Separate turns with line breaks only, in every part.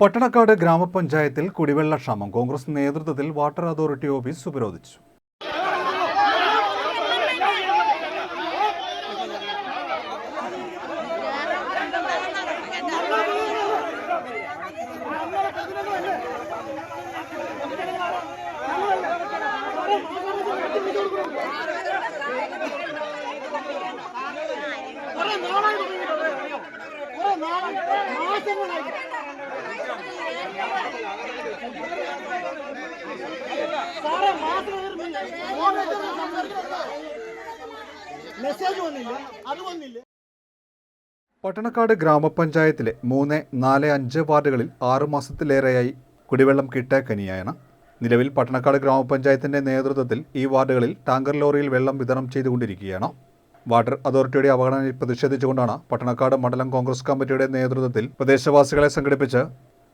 പട്ടണക്കാട് ഗ്രാമപഞ്ചായത്തിൽ കുടിവെള്ള ക്ഷാമം. കോൺഗ്രസ് നേതൃത്വത്തിൽ വാട്ടർ അതോറിറ്റി ഓഫീസ് ഉപരോധിച്ചു.
കുറെ വന്നില്ല?
പട്ടണക്കാട് ഗ്രാമപഞ്ചായത്തിലെ മൂന്ന് നാല് അഞ്ച് വാർഡുകളിൽ ആറു മാസത്തിലേറെയായി കുടിവെള്ളം കിട്ടാക്കനിയാണ് നിലവിൽ പട്ടണക്കാട് ഗ്രാമപഞ്ചായത്തിന്റെ നേതൃത്വത്തിൽ ഈ വാർഡുകളിൽ ടാങ്കർ ലോറിയിൽ വെള്ളം വിതരണം ചെയ്തുകൊണ്ടിരിക്കുകയാണ്. വാട്ടർ അതോറിറ്റിയുടെ അവഗണനയിൽ പ്രതിഷേധിച്ചുകൊണ്ടാണ് പട്ടണക്കാട് മണ്ഡലം കോൺഗ്രസ് കമ്മിറ്റിയുടെ നേതൃത്വത്തിൽ പ്രദേശവാസികളെ സംഘടിപ്പിച്ച്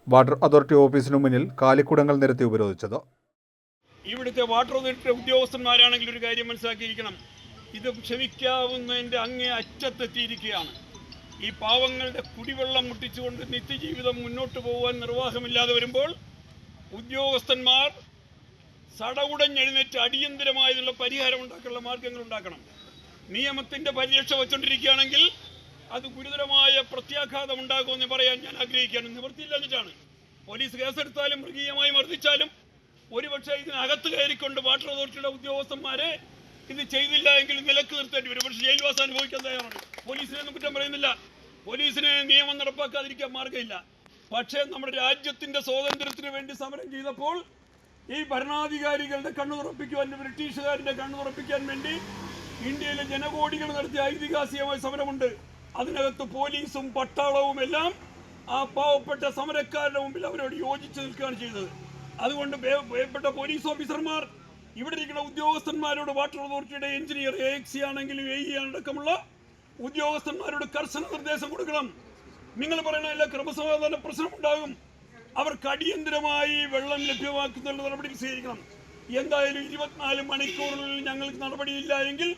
വാട്ടർ അതോറിറ്റി ഓഫീസിനു മുന്നിൽ കാലിക്കുടങ്ങൾ നിരത്തി ഉപരോധിച്ചത്.
ഇവിടുത്തെ വാട്ടർ അതോറിറ്റി ഉദ്യോഗസ്ഥന്മാരാണെങ്കിൽ ഒരു കാര്യം മനസ്സിലാക്കിയിരിക്കണം. ഇത് ക്ഷമിക്കാവുന്നതിന്റെ അങ്ങേ അറ്റത്തെത്തിയിരിക്കുകയാണ്. ഈ പാവങ്ങളുടെ കുടിവെള്ളം മുട്ടിച്ചുകൊണ്ട് നിത്യജീവിതം മുന്നോട്ട് പോകാൻ നിർവാഹമില്ലാതെ വരുമ്പോൾ ഉദ്യോഗസ്ഥന്മാർ സടകുടഞ്ഞെഴുന്നേറ്റ് അടിയന്തരമായതിനുള്ള പരിഹാരം ഉണ്ടാക്കാനുള്ള മാർഗങ്ങൾ ഉണ്ടാക്കണം. നിയമത്തിന്റെ പരിരക്ഷ വച്ചുകൊണ്ടിരിക്കുകയാണെങ്കിൽ അത് ഗുരുതരമായ പ്രത്യാഘാതം ഉണ്ടാകുമെന്ന് പറയാൻ ഞാൻ ആഗ്രഹിക്കുകയാണ്. നിവൃത്തിയില്ല എന്നിട്ടാണ് പോലീസ് കേസെടുത്താലും മൃഗീയമായി മർദ്ദിച്ചാലും ഒരുപക്ഷെ ഇതിനകത്ത് കയറിക്കൊണ്ട് വാട്ടർ അതോറിറ്റിയുടെ ഉദ്യോഗസ്ഥന്മാരെ ഇത് ചെയ്തില്ല എങ്കിൽ നിലയ്ക്ക് നിർത്തേണ്ടി വരും. പക്ഷേ ജയിൽവാസം അനുഭവിക്കാൻ തയ്യാറാണ്. പോലീസിനെ കുറ്റം പറയുന്നില്ല. പോലീസിനെ നിയമം നടപ്പാക്കാതിരിക്കാൻ മാർഗമില്ല പക്ഷേ നമ്മുടെ രാജ്യത്തിന്റെ സ്വാതന്ത്ര്യത്തിന് വേണ്ടി സമരം ചെയ്തപ്പോൾ ഈ ഭരണാധികാരികളുടെ കണ്ണു തുറപ്പിക്കുവാൻ ബ്രിട്ടീഷുകാരുടെ കണ്ണു തുറപ്പിക്കാൻ വേണ്ടി ഇന്ത്യയിലെ ജനകോടികൾ നടത്തിയ ഐതിഹാസികമായ സമരമുണ്ട്. അതിനകത്ത് പോലീസും പട്ടാളവും എല്ലാം ആ പാവപ്പെട്ട സമരക്കാരുടെ മുമ്പിൽ അവരോട് യോജിച്ചു നിൽക്കുകയാണ് ചെയ്തത്. അതുകൊണ്ട് ഭയ- ഭയപ്പെട്ട പോലീസ് ഓഫീസർമാർ ഇവിടെ ഇരിക്കുന്ന ഉദ്യോഗസ്ഥന്മാരോട് വാട്ടർ അതോറിറ്റിയുടെ എഞ്ചിനീയർ എ എക്സി ആണെങ്കിലും എ ഇ അടക്കമുള്ള ഉദ്യോഗസ്ഥന്മാരോട് കർശന നിർദ്ദേശം കൊടുക്കണം. നിങ്ങൾ പറയുന്ന എല്ലാ ക്രമസമാധാന പ്രശ്നമുണ്ടാകും. അവർക്ക് അടിയന്തരമായി വെള്ളം ലഭ്യമാക്കുന്ന നടപടി സ്വീകരിക്കണം. എന്തായാലും ഇരുപത്തിനാല് മണിക്കൂറിനുള്ളിൽ ഞങ്ങൾക്ക് നടപടിയില്ല എങ്കിൽ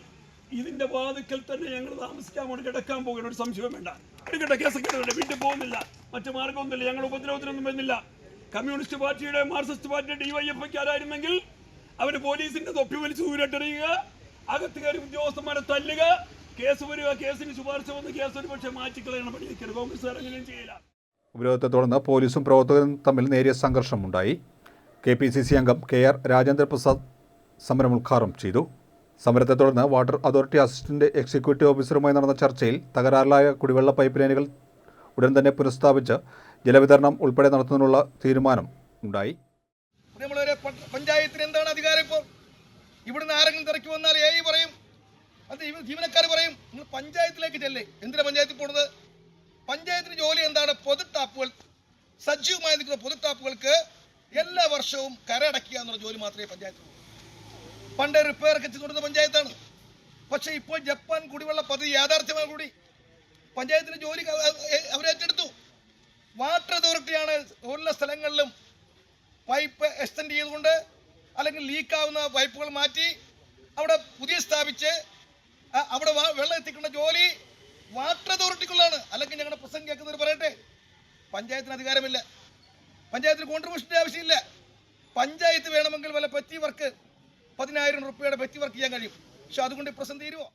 ഇതിന്റെ വാതുക്കൽ തന്നെ ഞങ്ങൾ താമസിക്കാൻ വേണ്ടി കിടക്കാൻ പോകുന്ന ഒരു സംശയം വേണ്ട. എടുക്കട്ടെ കേസൊക്കെ വീട്ടിൽ പോകുന്നില്ല. മറ്റു മാർഗമൊന്നുമില്ല ഞങ്ങൾ ഉപദ്രവത്തിനൊന്നും വരുന്നില്ല. കമ്മ്യൂണിസ്റ്റ് പാർട്ടിയുടെ മാർക്സിസ്റ്റ് പാർട്ടിയുടെ ഡിവൈഎഫ്ഐക്ക് ആരായിരുന്നെങ്കിൽ അവർ പോലീസിന്റെ തൊപ്പി വലിച്ച് ദൂരട്ടെറിയുക അകത്ത് കയറി ഉദ്യോഗസ്ഥന്മാരെ തല്ലുക കേസ് വരിക കേസിന് ശുപാർശ വന്ന് കേസ് ഒരു പക്ഷേ മാറ്റിക്കളയണം പണി നിൽക്കരുത് കോൺഗ്രസ് അങ്ങനെയും ചെയ്യില്ല.
ഉപരോധത്തെ തുടർന്ന് പോലീസും പ്രവർത്തകരും തമ്മിൽ നേരിയ സംഘർഷമുണ്ടായി. കെ പി സി സി അംഗം കെ ആർ രാജേന്ദ്ര പ്രസാദ് സമരം ഉദ്ഘാടനം ചെയ്തു. സമരത്തെ തുടർന്ന് വാട്ടർ അതോറിറ്റി അസിസ്റ്റന്റ് എക്സിക്യൂട്ടീവ് ഓഫീസറുമായി നടന്ന ചർച്ചയിൽ തകരാറിലായ കുടിവെള്ള പൈപ്പ് ലൈനുകൾ ഉടൻ തന്നെ പുനഃസ്ഥാപിച്ച് ജലവിതരണം ഉൾപ്പെടെ നടത്തുന്നതിനുള്ള തീരുമാനം ഉണ്ടായി.
നമ്മളൊരു പഞ്ചായത്തിന് എന്താണ് അധികാരം ഇപ്പോൾ ഇവിടുന്ന് ആരെങ്കിലും തിരക്കി വന്നാൽ ഏ പറയും. അത് ജീവനക്കാർ പറയും നിങ്ങൾ പഞ്ചായത്തിലേക്ക് ചെല്ലേ. എന്തിനാ പഞ്ചായത്തിൽ പോണത്? പഞ്ചായത്തിന് ജോലി എന്താണ്? പൊതു ടാപ്പുകൾ സജീവമായി നിൽക്കുന്ന പൊതു ടാപ്പുകൾക്ക് എല്ലാ വർഷവും കരടക്കുക എന്നുള്ള ജോലി മാത്രമേ പഞ്ചായത്തിൽ ഉള്ളൂ. പണ്ട് റിപ്പയർ ഒക്കെ ചെയ്തുകൊടുത്ത പഞ്ചായത്താണ്. പക്ഷേ ഇപ്പോൾ ജപ്പാൻ കുടിവെള്ള പദ്ധതി യാഥാർത്ഥ്യമായി കൂടി. പഞ്ചായത്തിന്റെ ജോലി അവർ ഏറ്റെടുത്തു. വാട്ടർ അതോറിറ്റിയാണ് എല്ലാ സ്ഥലങ്ങളിലും പൈപ്പ് എക്സ്റ്റെൻഡ് ചെയ്തുകൊണ്ട് അല്ലെങ്കിൽ ലീക്കാവുന്ന പൈപ്പുകൾ മാറ്റി അവിടെ പുതിയ സ്ഥാപിച്ച് അവിടെ വെള്ളം എത്തിക്കേണ്ട ജോലി വാട്ടർ അതോറിറ്റിക്കുള്ളതാണ്. അല്ലെങ്കിൽ ഞങ്ങളുടെ പ്രസംഗം കേൾക്കുന്നവർ പറയട്ടെ പഞ്ചായത്തിന് അധികാരമില്ല. പഞ്ചായത്തിന് കോൺട്രിബ്യൂഷന്റെ ആവശ്യമില്ല. പഞ്ചായത്ത് വേണമെങ്കിൽ വല്ല പെറ്റി വർക്ക് പതിനായിരം റുപ്യയുടെ പെറ്റി വർക്ക് ചെയ്യാൻ കഴിയും. പക്ഷെ അതുകൊണ്ട് പ്രശ്നം തീരുമോ